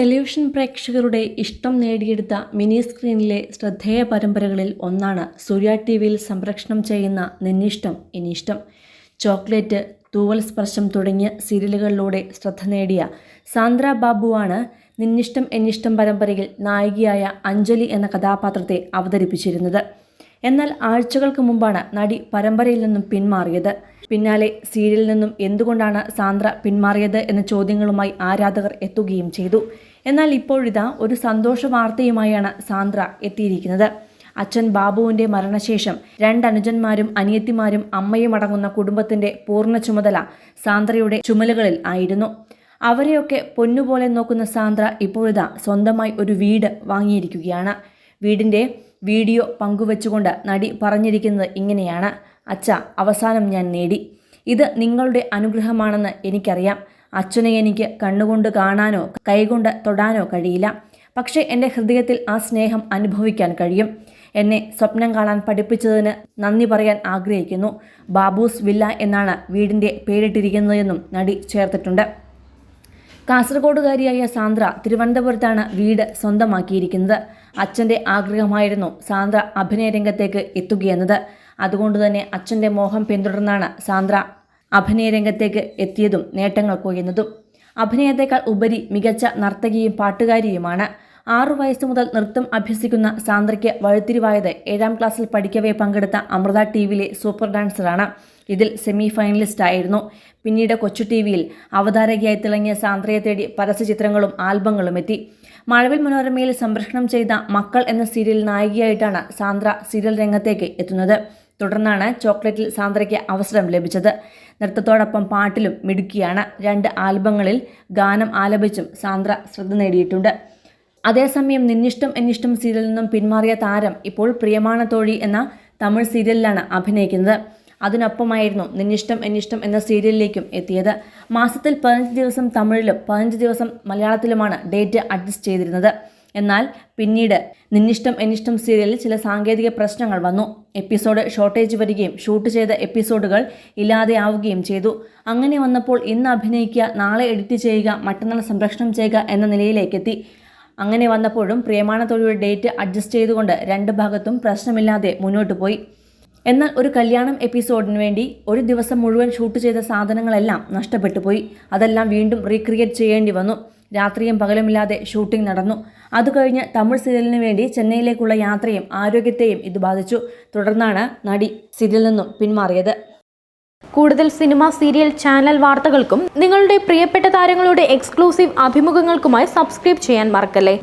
Television പ്രേക്ഷകരുടെ ഇഷ്ടം നേടിയെടുത്ത മിനി സ്ക്രീനിലെ ശ്രദ്ധേയ പരമ്പരകളിൽ ഒന്നാണ് സൂര്യ ടി വിയിൽ സംപ്രേഷണം ചെയ്യുന്ന നിന്നിഷ്ടം ഇനിഷ്ടം ചോക്ലേറ്റ് തൂവൽ സ്പർശം തുടങ്ങിയ സീരിയലുകളിലൂടെ ശ്രദ്ധ നേടിയ സാന്ദ്ര ബാബുവാണ് നിന്നിഷ്ടം എന്നിഷ്ടം പരമ്പരയിൽ നായികയായ അഞ്ജലി എന്ന കഥാപാത്രത്തെ അവതരിപ്പിച്ചിരുന്നത്. എന്നാൽ ആഴ്ചകൾക്ക് മുമ്പാണ് നടി പരമ്പരയിൽ നിന്നും പിന്മാറിയത്. പിന്നാലെ സീരിയലിൽ നിന്നും എന്തുകൊണ്ടാണ് സാന്ദ്ര പിന്മാറിയത് എന്ന ചോദ്യങ്ങളുമായി ആരാധകർ എത്തുകയും ചെയ്തു. എന്നാൽ ഇപ്പോഴിതാ ഒരു സന്തോഷ വാർത്തയുമായാണ് സാന്ദ്ര എത്തിയിരിക്കുന്നത്. അച്ഛൻ ബാബുവിന്റെ മരണശേഷം രണ്ട് അനുജന്മാരും അനിയത്തിമാരും അമ്മയും അടങ്ങുന്ന കുടുംബത്തിന്റെ പൂർണ ചുമതല സാന്ദ്രയുടെ ചുമലുകളിൽ ആയിരുന്നു. അവരെയൊക്കെ പൊന്നുപോലെ നോക്കുന്ന സാന്ദ്ര ഇപ്പോഴിതാ സ്വന്തമായി ഒരു വീട് വാങ്ങിയിരിക്കുകയാണ്. വീടിന്റെ വീഡിയോ പങ്കുവച്ചുകൊണ്ട് നടി പറഞ്ഞിരിക്കുന്നത് ഇങ്ങനെയാണ്. അച്ഛ അവസാനം ഞാൻ നേടി. ഇത് നിങ്ങളുടെ അനുഗ്രഹമാണെന്ന് എനിക്കറിയാം. അച്ഛനെ എനിക്ക് കണ്ണുകൊണ്ട് കാണാനോ കൈകൊണ്ട് തൊടാനോ കഴിയില്ല. പക്ഷേ എന്റെ ഹൃദയത്തിൽ ആ സ്നേഹം അനുഭവിക്കാൻ കഴിയും. എന്നെ സ്വപ്നം കാണാൻ പഠിപ്പിച്ചതിന് നന്ദി പറയാൻ ആഗ്രഹിക്കുന്നു. ബാബൂസ് വില്ല എന്നാണ് വീടിന്റെ പേരിട്ടിരിക്കുന്നതെന്നും നടി ചേർത്തിട്ടുണ്ട്. കാസർഗോഡുകാരിയായ സാന്ദ്ര തിരുവനന്തപുരത്താണ് വീട് സ്വന്തമാക്കിയിരിക്കുന്നത്. അച്ഛന്റെ ആഗ്രഹമായിരുന്നു സാന്ദ്ര അഭിനയ രംഗത്തേക്ക് എത്തുകയെന്നത്. അതുകൊണ്ട് തന്നെ അച്ഛന്റെ മോഹം പിന്തുടർന്നാണ് സാന്ദ്ര അഭിനയ രംഗത്തേക്ക് എത്തിയതും നേട്ടങ്ങൾ കൊയ്യുന്നതും അഭിനയത്തെക്കാൾ ഉപരി മികച്ച നർത്തകിയും പാട്ടുകാരിയുമാണ്. ആറു വയസ്സ് മുതൽ നൃത്തം അഭ്യസിക്കുന്ന സാന്ദ്രയ്ക്ക് വഴുത്തിരിവായത് ഏഴാം ക്ലാസ്സിൽ പഠിക്കവേ പങ്കെടുത്ത അമൃത ടി വിയിലെ സൂപ്പർ ഡാൻസറാണ്. ഇതിൽ സെമി ഫൈനലിസ്റ്റ് ആയിരുന്നു പിന്നീട് കൊച്ചു ടി വിയിൽ അവതാരകയായി തിളങ്ങിയ സാന്ദ്രയെ തേടി പരസ്യചിത്രങ്ങളും ആൽബങ്ങളും എത്തി. മഴവിൽ മനോരമയിൽ സംരക്ഷണം ചെയ്ത മക്കൾ എന്ന സീരിയൽ നായികയായിട്ടാണ് സാന്ദ്ര സീരിയൽ രംഗത്തേക്ക് എത്തുന്നത്. തുടർന്നാണ് ചോക്ലേറ്റിൽ സാന്ദ്രയ്ക്ക് അവസരം ലഭിച്ചത്. നൃത്തത്തോടൊപ്പം പാട്ടിലും മിടുക്കിയാണ്. രണ്ട് ആൽബങ്ങളിൽ ഗാനം ആലപിച്ചും സാന്ദ്ര ശ്രദ്ധ നേടിയിട്ടുണ്ട്. അതേസമയം നിന്നിഷ്ടം എന്നിഷ്ടം സീരിയലിൽ നിന്നും പിന്മാറിയ താരം ഇപ്പോൾ പ്രിയമാണ തോഴി എന്ന തമിഴ് സീരിയലിലാണ് അഭിനയിക്കുന്നത്. അതിനൊപ്പമായിരുന്നു നിന്നിഷ്ടം എന്നിഷ്ടം എന്ന സീരിയലിലേക്കും എത്തിയത്. മാസത്തിൽ പതിനഞ്ച് ദിവസം തമിഴിലും പതിനഞ്ച് ദിവസം മലയാളത്തിലുമാണ് ഡേറ്റ് അഡ്ജസ്റ്റ് ചെയ്തിരുന്നത്. എന്നാൽ പിന്നീട് നിന്നിഷ്ടം എന്നിഷ്ടം സീരിയലിൽ ചില സാങ്കേതിക പ്രശ്നങ്ങൾ വന്നു. എപ്പിസോഡ് ഷോർട്ടേജ് വരികയും ഷൂട്ട് ചെയ്ത എപ്പിസോഡുകൾ ഇല്ലാതെയാവുകയും ചെയ്തു. അങ്ങനെ വന്നപ്പോൾ ഇന്ന് അഭിനയിക്കുക നാളെ എഡിറ്റ് ചെയ്യുക മറ്റന്നാൾ സംരക്ഷണം ചെയ്യുക എന്ന നിലയിലേക്കെത്തി. അങ്ങനെ വന്നപ്പോഴും പ്രിയമാണ തൊഴിയുടെ ഡേറ്റ് അഡ്ജസ്റ്റ് ചെയ്തുകൊണ്ട് രണ്ട് ഭാഗത്തും പ്രശ്നമില്ലാതെ മുന്നോട്ട് പോയി. എന്നാൽ ഒരു കല്യാണം എപ്പിസോഡിന് വേണ്ടി ഒരു ദിവസം മുഴുവൻ ഷൂട്ട് ചെയ്ത സാധനങ്ങളെല്ലാം നഷ്ടപ്പെട്ടു പോയി. അതെല്ലാം വീണ്ടും റീക്രിയേറ്റ് ചെയ്യേണ്ടി വന്നു. രാത്രിയും പകലുമില്ലാതെ ഷൂട്ടിംഗ് നടന്നു. അതുകഴിഞ്ഞ് തമിഴ് സീരിയലിന് വേണ്ടി ചെന്നൈയിലേക്കുള്ള യാത്രയും ആരോഗ്യത്തെയും ഇത് ബാധിച്ചു. തുടർന്നാണ് നടി സീരിയലിൽ നിന്നും പിന്മാറിയത്. കൂടുതൽ സിനിമ സീരിയൽ ചാനൽ വാർത്തകൾക്കും നിങ്ങളുടെ പ്രിയപ്പെട്ട താരങ്ങളുടെ എക്സ്ക്ലൂസീവ് അഭിമുഖങ്ങൾക്കുമായി സബ്സ്ക്രൈബ് ചെയ്യാൻ മറക്കല്ലേ?